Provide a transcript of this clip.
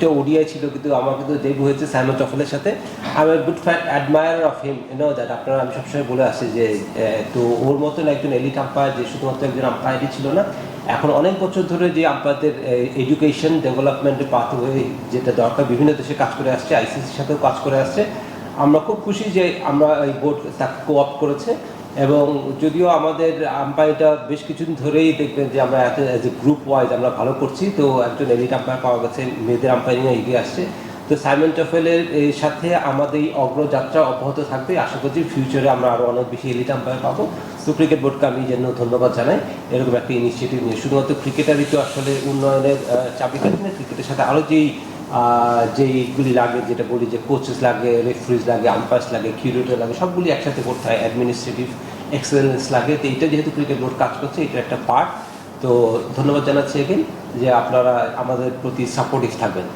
এটা ওডিআই ছিল, কিন্তু আমার কিন্তু ডেবু হয়েছে সাইমন টফেলের সাথে। আমি good fan admirer of him you know that আপনারা আমি সবসময় বলে আসছি যে তো ওর মতন একজন এলিট আম্পায়ার যে শুধুমাত্র একজন আম্পায়ারই ছিল না, এখন অনেক বছর ধরে যে আম্পায়ারদের এডুকেশন ডেভেলপমেন্টের পাথওয়ে যেটা দরকার, বিভিন্ন দেশে কাজ করে আসছে আইসিসির সাথেও কাজ করে আসছে। আমরা খুব খুশি যে আমরা এই বোর্ড তাকে কোঅপ করেছে। এবং যদিও আমাদের আম্পায়ারটা বেশ কিছুদিন ধরেই দেখবেন যে আমরা এত অ্যাজ এ গ্রুপ ওয়াইজ আমরা ভালো করছি, তো একজন এলিট আম্পায়ার পাওয়া গেছে, মেয়েদের আম্পায়ারিংয়ে এগিয়ে আসছে। তো সাইমন টফেলের সাথে আমাদের এই অগ্রযাত্রা অব্যাহত থাকবে। আশা করছি ফিউচারে আমরা আরও অনেক বেশি এলিট আম্পায়ার পাবো। তো ক্রিকেট বোর্ডকে আমি যেন ধন্যবাদ জানাই। এরকম একটা ইনিশিয়েটিভ নিয়ে। শুধুমাত্র ক্রিকেটারই তো আসলে উন্নয়নের চাবিকাঠি না ক্রিকেটের সাথে আরও যেই যেইগুলি লাগে, যেটা বলি যে কোচেস লাগে রেফারিজ লাগে আম্পায়ার্স লাগে কিউরেটর লাগে, সবগুলি একসাথে করতে হয় অ্যাডমিনিস্ট্রেটিভ এক্সেলেন্স লাগে। তো এইটা যেহেতু ক্রিকেট বোর্ড কাজ করছে এটা একটা পার্ট তো ধন্যবাদ জানাচ্ছি এগেন যে আপনারা আমাদের প্রতি সাপোর্টিভ থাকবেন।